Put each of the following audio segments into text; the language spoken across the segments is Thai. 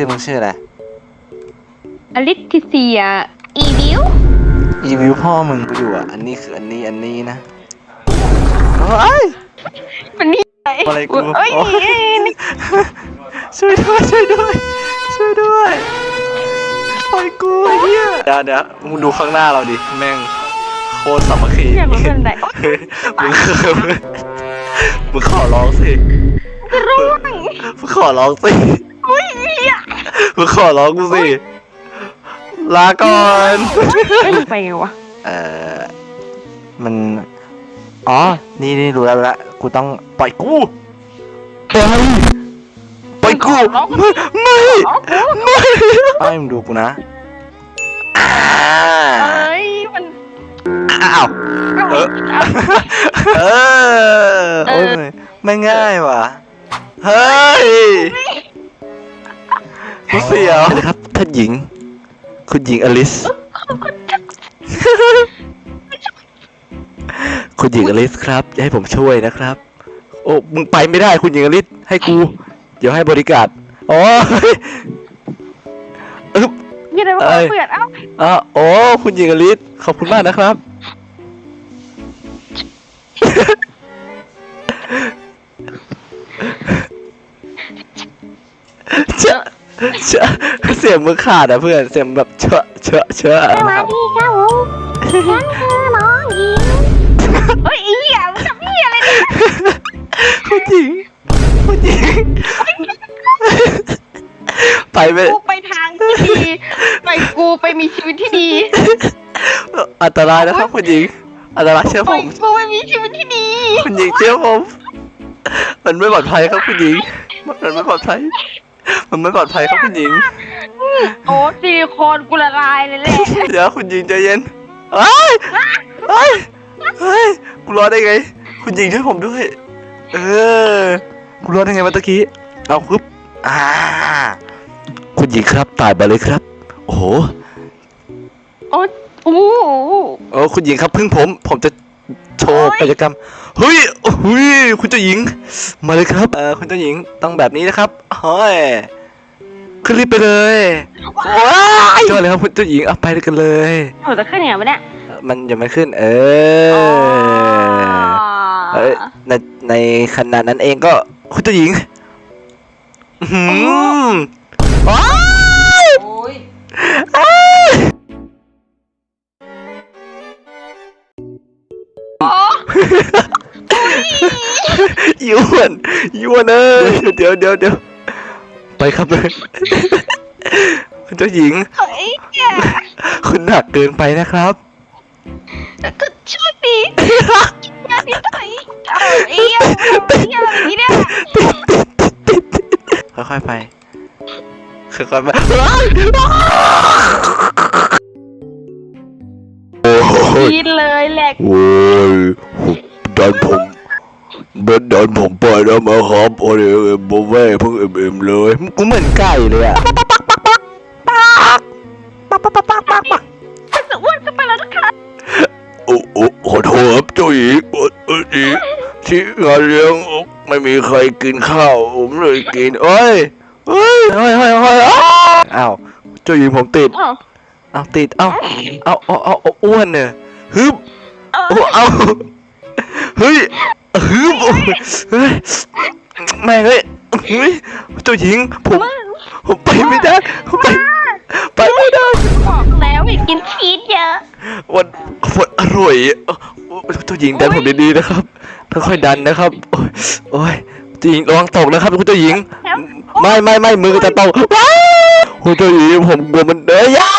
ชื่อมึงชื่ออะไร อลิทิเซีย อีวิว อีวิวพ่อมึงกูอยู่อะ อันนี้คืออันนี้อันนี้นะเฮ้ย มันนี่อะไรอะไรกูเอ้ยโอ้ยนี่ช่วยด้วยช่วยด้วยช่วยด้วยปล่อยกูไอ้เฮียเดี๋ยวเดี๋ยวมึงดูข้างหน้าเราดิแม่งโคตรสามัคคีอยากรู้เป็นไรโอ๊ยเฮ้ยมึงมึงขอร้องสิร่วงมึงขอร้องสิ อุ้ยเหี้ย มึงขอร้องกูสิ ลาก่อนเอ้ยไปไงวะ เออมัน อ๋อ นี่นี่รู้แล้วรู้แล้วกูต้องปล่อยกูปล่อยปล่อยกูไม่ไม่อ๋อกูไม่ไอ้มึงดูกูนะอ่าเอ้ย มันอ้าว เอ้ยเอาเออโอ้ยไม่ไม่ง่ายว่ะ เฮ้ยกู เสียวนะครับท่านหญิง คุณหญิงอลิส คุณหญิงอลิสครับจะให้ผมช่วยนะครับ โอ้มึงไปไม่ได้คุณหญิงอลิสให้กู เดี๋ยวให้บริการอ๋ออึ๊บยี่อะไรวะเอ้ย เปื่อนเอ้าอ๋อโอ้คุณหญิงอลิสขอบคุณมากนะครับ เชอะเสียงมึงขาดอะเพื่อนเสียงแบบเชอะเชอะเชอะสวัสดีครับผมฉันคือน้องหญิงเฮ้ยอีเหี้ยมันทำเหี้ยอะไรเนี่ยคุณหญิงคุณหญิงไปไม่กูไปทางที่ดีไปกูไปมีชีวิตที่ดีอันตรายนะครับคุณหญิงอันตรายเชื่อไปผมกูไปมีชีวิตที่ดีคุณหญิงเชื่อผม มันไม่ปลอดภัยครับคุณหญิงมันไม่ปลอดภัย มันไม่ปลอดภัยครับคุณหญิง โอ้ซิลิโคนกูละลายเลยแหละเดี๋ยวคุณหญิงใจเย็นเอ้ยเฮ้ยเฮ้ยกูรอดได้ไง คุณหญิงช่วยผมด้วย เออกูรอดได้ไงเมื่อตะกี้ เอาปึ๊บอ่า คุณหญิงครับตายไปเลยครับ โอ้โห โอ้โอ้ โอ้คุณหญิงครับพึ่งผม ผมจะ โชว์โอ๊ยกิจกรรมเฮ้ยเฮ้ยคุณเจ้าหญิง มาเลยครับ เออคุณเจ้าหญิงต้องแบบนี้นะครับเฮ้ยขึ้นรีบไปเลยว้ายจอดเลยครับคุณเจ้าหญิงเอาไปด้วยกันเลยโหจะขึ้นยังไงวะเนี่ยมันยังไม่ขึ้น เออเอ้ยในในขณะนั้นเองก็คุณเจ้าหญิงอื้อหืมว้า ยวนยวนเอ้ยเดี๋ยวเดี๋ยวเดี๋ยวไปครับเลยคุณเจ้าหญิง เฮ้ยเนี่ยคุณหนักเกินไปนะครับก็ช่วยปีงานนี้ถอยเอาเอี้ยเอี้ยอะไรนี่เนี่ยค่อยๆไปค่อยๆไปโอ้โหกินเลยแหลก โอ้ยดันผม เบ็ดดันผมไปแล้วมาครับโอ้ยโบเว่เพิ่งเอ็มๆเลยกูเหมือนไก่เลยอะฉันจะอ้วนขึ้นไปแล้วนะคะโอ้โอ้ขอโทษครับเจ้าหญิงโอ้เอ้ยที่ที่งานเลี้ยงไม่มีใครกินข้าวผมเลยกินเอ้ยเอ้ยเฮ้ยเฮ้ยเฮ้ยอ้าวเจ้าหญิงผมติดอ๋อเอาติดเอาเอาเอาเอาเอาอ้วนเนี่ยฮึบเออโอ้เอาเฮ้ย ฮึบโอ้ยเฮ้ยแม่งเฮ้ยเฮ้ยเจ้าหญิงผมผมไปไม่ได้ผมไปไปไม่ได้บอกแล้วอย่ากินชีสเยอะวันวันอร่อยโอ้เจ้าหญิงดันผมดีๆนะครับค่อยๆดันนะครับโอ้ยโอ้ยเจ้าหญิงระวังตกนะครับคุณเจ้าหญิงแล้วไม่ไม่ไม่มือจะตกว้าวคุณเจ้าหญิงผมกลัวมันเอ้ยอยา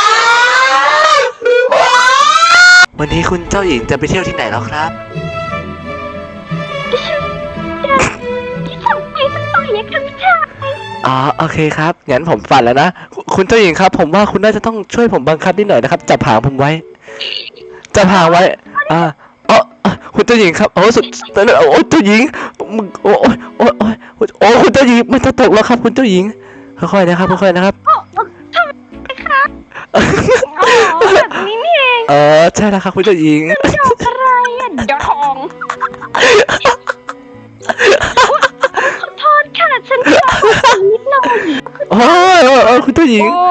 วันนี้คุณเจ้าหญิงจะไปเที่ยวที่ไหนแล้วครับ ที่ทำไปสักหน่อยอะค่ะพี่ชายอ๋อโอเคครับงั้นผมฝันแล้วนะคุณคุณเจ้าหญิงครับ ผมว่าคุณน่าจะต้องช่วยผมบังคับนิดหน่อยนะครับจับหางผมไว้จับหางไว้ อ่าอ๋ออะคุณเจ้าหญิงครับโอ้สุดแต่เลยโอ้เจ้าหญิงมึงโอ้โอ้โอ้โอ้โอ้คุณเจ้าหญิงมันจะตกแล้วครับ คุณเจ้าหญิงค่อยๆนะครับค่อยๆนะครับโอ้โอ้ทำไมคะอ๋อแบบนี้นี่เองเออใช่แล้วครับคุณเจ้าหญิง ดอกอะไรอะดอกทอง โทษค่ะฉันชอบนิดหน่อยโอ้ยโอ้ยโอคุณเจ้าหญิงโอ้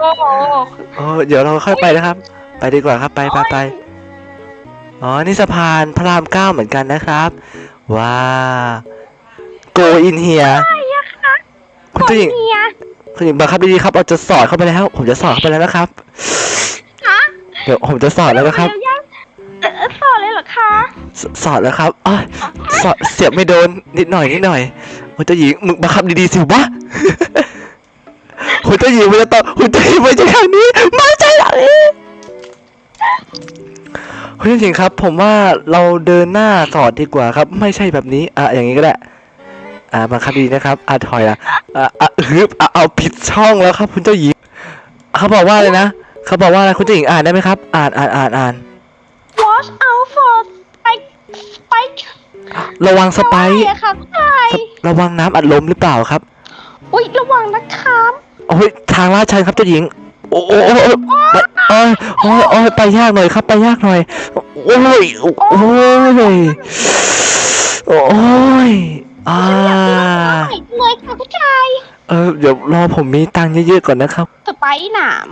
โอ้โหโอ้เดี๋ยวเราค่อยไปนะครับ ไปดีกว่าครับไปไปไปอ๋อ นี่สะพานพระรามเก้าเหมือนกันนะครับ ว้า go in here ใช่อะค่ะคุณเจ้าหญิงเฮียคุณหญิงบังคับดีๆครับเราจะสอดเข้าไปแล้ว ผมจะสอดเข้าไปแล้วนะครับคะเดี๋ยวผมจะสอดแล้วนะครับ เดี๋ยวยังเออสอนเลยเหรอคะสสอดแล้วครับอ้ายสอดเสียบไม่โดนนิดหน่อยนิดหน่อยคุณเจ้าหญิงมึงบังคับดีๆสิวะ คุณเจ้าหญิงไม่จะต้องคุณเจ้าหญิงไม่ใช่ทางนี้ไม่ใช่ทางนี้คุณเจ้าหญิงครับ ผมว่าเราเดินหน้าสอดดีกว่าครับ ไม่ใช่แบบนี้ อะอย่างนี้ก็ได้ อ่าบังคับดีนะครับอะถอยละอะอะฮึบอะเอาผิดช่องแล้วครับ คุณเจ้าหญิงเขาบอกว่าเลยนะเขาบอกว่าอะไรคุณเจ้าหญิงอ่านได้ไหมครับ อ่านอ่านอ่านอ่าน watch out for spike spike ระวังสไปร์อะค่ะคุณชายระวังน้ำอัดลมหรือเปล่าครับ อุ้ยระวังนะคะ โอ้ยทางลาดชันครับเจ้าหญิงโอ้โอ้โอ้โอ้ยโอ้ยโอ้ยไปยากหน่อยครับ ไปยากหน่อย โอ้ยโอ้ยโอ้ยอ่าเลยค่ะคุณชายเออเดี๋ยวรอผมมีตังค์เยอะๆก่อนนะครับสไปหนาม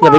อย่าไป